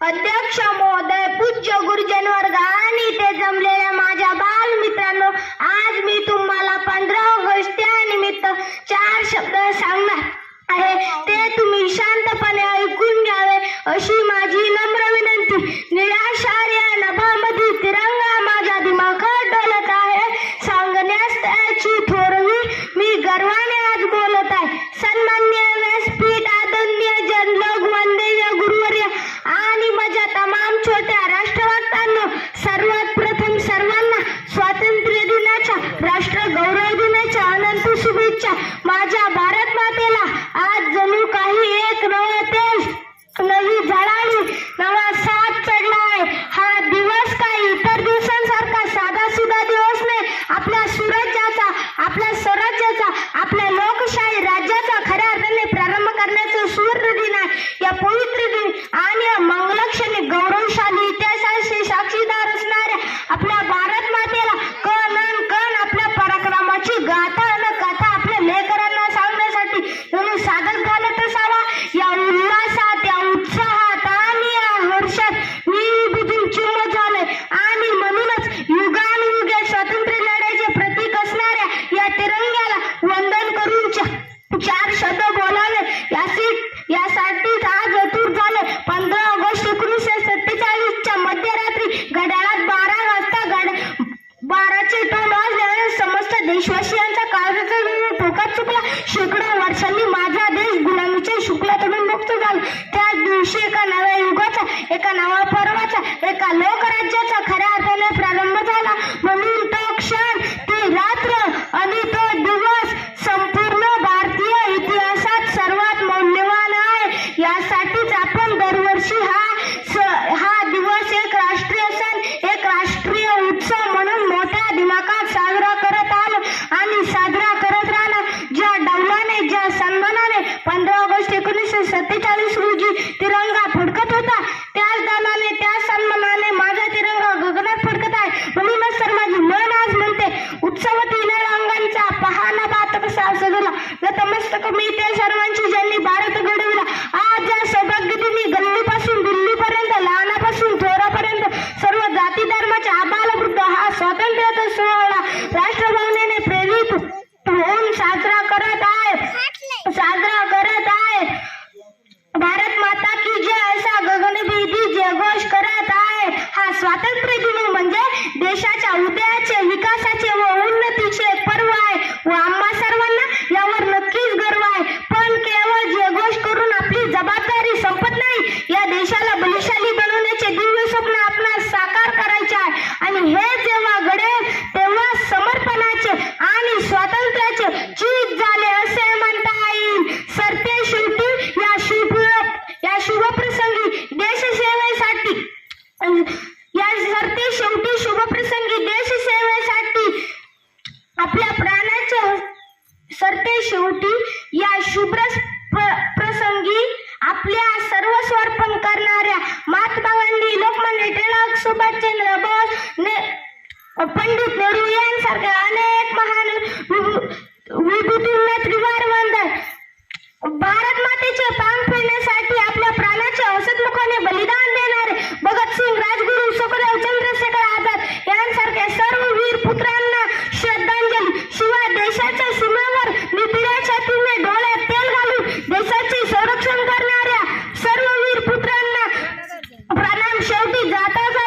अध्यक्ष महोदय पूज्य गुरुजन वर्ग आणि ते जमलेल्या माझ्या बालमित्रांनो आज मी என் புழு विश्वासियांचा काळजाचा ठोकात चुकला. शेकडो वर्षांनी माझा देश गुलामीच्या शुक्लातून मुक्त झाला. त्या दिवशी एका नव्या युगाचा एका नवा पर्वाचा एका लोकराज्याचा अठ्ठावीस रोजी तिरंगा फडकत होता. त्याच दानाने त्याच सन्मानाने माझा तिरंगा गगनात फडकत आहे. म्हणूनच तर माझी मन आज म्हणते उत्सवती रंगांचा पहाना बात कसा सजला नतमस्तक मी ते सर्वांची ज्यांनी भारत घडविला. आज या सौभाग्य तुम्ही गल्लीपासून दिल्लीपर्यंत लहानापासून थोरापर्यंत सर्व जाती धर्माच्या आबाल वृद्ध हा स्वातंत्र्याचा सोहळा राष्ट्रभावनेने प्रेरित होऊन साजरा करत आहे. साजरा करत स्वातंत्र्य दिले शेवटी या शुभ्र प्रसंगी आपल्या सर्व अर्पण करणाऱ्या महात्मा गांधी लोकमान्य टिळक सुभाषचंद्र बोस ने पंडित नेहरू यांसारख्या अनेक महान शेवटी जाता